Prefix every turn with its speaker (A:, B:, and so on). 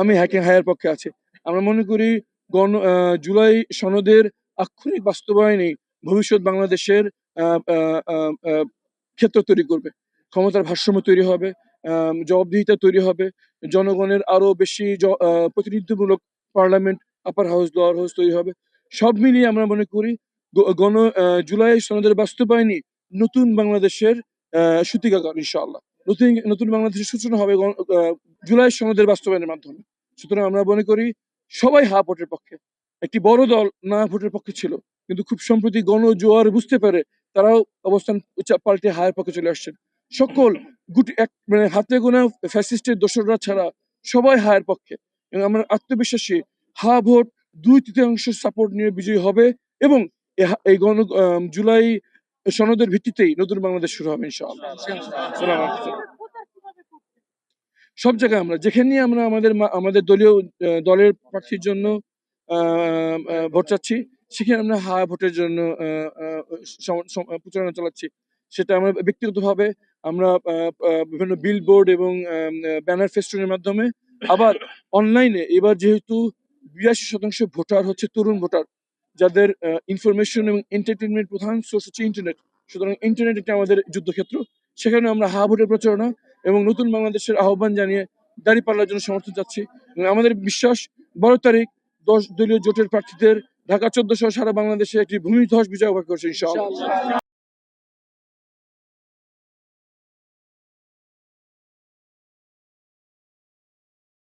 A: আমি hacking higher পক্ষে আছি। আমরা মনে করি গণ জুলাই সনদের আক্ষরিক বাস্তবায়নই ভবিষ্যৎ বাংলাদেশের ক্ষেত্র তৈরি করবে। ক্ষমতার ভারসাম্য তৈরি হবে জবাবদিহিতা তৈরি হবে, জনগণের আরও বেশি প্রতিনিধিত্বমূলক parliament upper house lower house তৈরি হবে। সব মিলিয়ে আমরা মনে করি গণ জুলাই সনদের বাস্তবায়নই নতুন বাংলাদেশের সূতিকাগার ইনশাআল্লাহ। নতুন নতুন বাংলাদেশের সূচনা হবে জুলাই সনদের বাস্তবায়নের মাধ্যমে। সুতরাং আমরা মনে করি সবাই হা ভোটের পক্ষে। একটি বড় দল না ভোটের পক্ষে ছিল, কিন্তু খুব সম্প্রতি গণ জোয়ার বুঝতে পারে তারাও অবস্থান পাল্টে হায়ের পক্ষে চলে আসছেন। সকল গুটি এক মানে হাতে গোনা ফ্যাসিস্টের দোসররা ছাড়া সবাই হায়ের পক্ষে। এবং আমরা আত্মবিশ্বাসী, হা ভোট দুই তৃতীয়াংশ সাপোর্ট নিয়ে বিজয়ী হবে এবং এই গণ জুলাই সনদের ভিত্তিতেই নতুন বাংলাদেশ শুরু হবে সব জায়গায় আমরা, যেখানে আমরা আমাদের আমাদের দলীয় দলের প্রার্থীর জন্য ভোট চাচ্ছি, সেখানে আমরা হা ভোটের জন্য প্রচারণা চালাচ্ছি। সেটা আমরা ব্যক্তিগতভাবে আমরা বিভিন্ন বিলবোর্ড এবং ব্যানার ফেস্টুনের মাধ্যমে আবার অনলাইনে এবার যেহেতু বিরাশি শতাংশ ভোটার হচ্ছে তরুণ ভোটার যাদের ইনফরমেশন এবং এন্টারটেনমেন্ট প্রধান সোর্স হচ্ছে ইন্টারনেট সুতরাং ইন্টারনেট একটা আমাদের যুদ্ধক্ষেত্র। সেখানে আমরা হা ভোটের প্রচারণা এবং নতুন বাংলাদেশের আহ্বান জানিয়ে দাঁড়িয়ে পাল্লার জন্য সমর্থন চাচ্ছি। আমাদের বিশ্বাস, বারো তারিখ দশ দলীয় জোটের প্রার্থীদের ঢাকা চোদ্দ সহ সারা বাংলাদেশে একটি ভূমিধ্বস বিজয় অপেক্ষা করছে